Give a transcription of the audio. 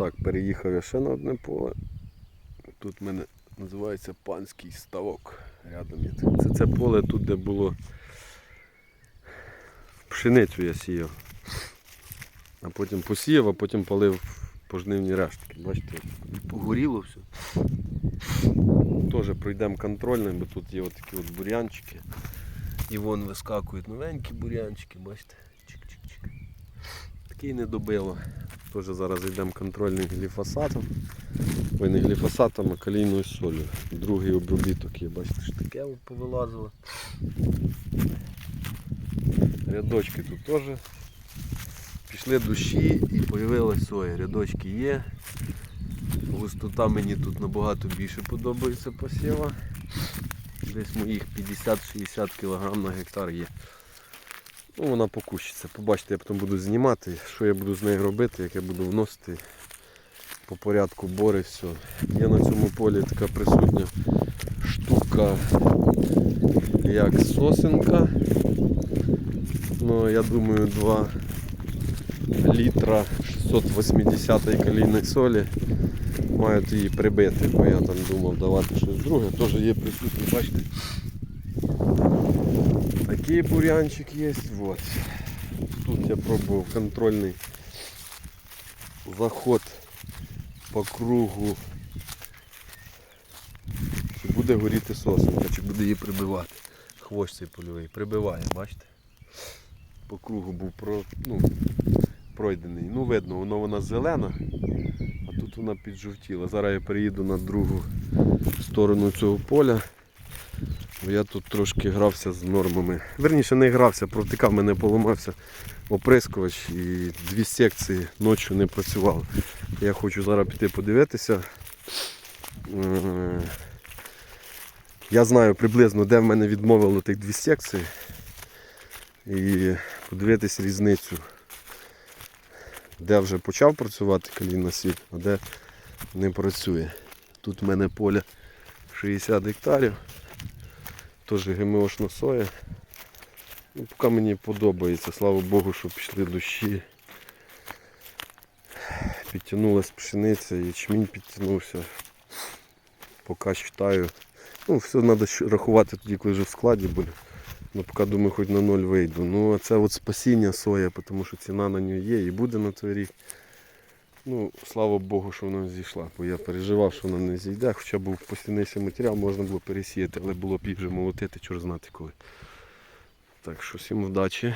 Так, переїхав я ще на одне поле. Тут в мене називається панський ставок. Рядом є. Це це поле тут, де було пшеницю я сіяв. А потім посіяв, а потім полив пожнивні рештки. Бачите, погоріло все. Теж пройдемо контрольним, бо тут є такі от бур'янчики. І вон вискакують новенькі бур'янчики, бачите? Чик-чик-чик. Такий не добило. Теж зараз йдемо контрольним гліфосатом. Ой, не гліфосатом, а калійною солью. Другий обробіток є, бачите, що таке повилазило. Рядочки тут теж. Пішли душі і з'явилася соя. Рядочки є. Густота мені тут набагато більше подобається посіва. Десь моїх 50-60 кг на гектар є. Ну, вона покущиться. Побачите, я потім буду знімати, що я буду з нею робити, як я буду вносити по порядку бори, все. Є на цьому полі така присутня штука, як сосенка. Ну, я думаю, 2 літра 680 калійної солі мають її прибити, бо я там думав давати щось друге. Теж є присутні, бачите. Такий бурянчик є. Вот. Тут я пробував контрольний заход по кругу. Чи буде горіти сосенка, чи буде її прибивати. Хвощ цей польовий прибиває, бачите? По кругу був про, ну, пройдений. Ну видно, воно вона зелена, а тут вона піджовтіла. Зараз я переїду на другу сторону цього поля. Бо я тут трошки грався з нормами. Верніше не грався, провтикав, мене поламався оприскувач і дві секції ночі не працювали. Я хочу зараз піти подивитися. Е, Я знаю приблизно, де в мене відмовило тих дві секції. І подивитися різницю. Де вже почав працювати калійна сіль, а де не працює. Тут в мене поле 60 гектарів. Теж ГМОшна соя. Ну, поки мені подобається, слава Богу, що пішли дощі. Підтягнулася пшениця, ячмінь підтягнувся. Поки вважаю. Ну, все треба рахувати тоді, коли вже в складі буде. Ну, поки думаю, хоч на ноль вийду. Ну, а це от спасіння соя, тому що ціна на нього є і буде на той рік. Ну, слава Богу, що вона зійшла, бо я переживав, що вона не зійде, хоча був постійний матеріал, можна було пересіяти, але було б їх вже молотити, чор знати коли. Так що всім вдачі.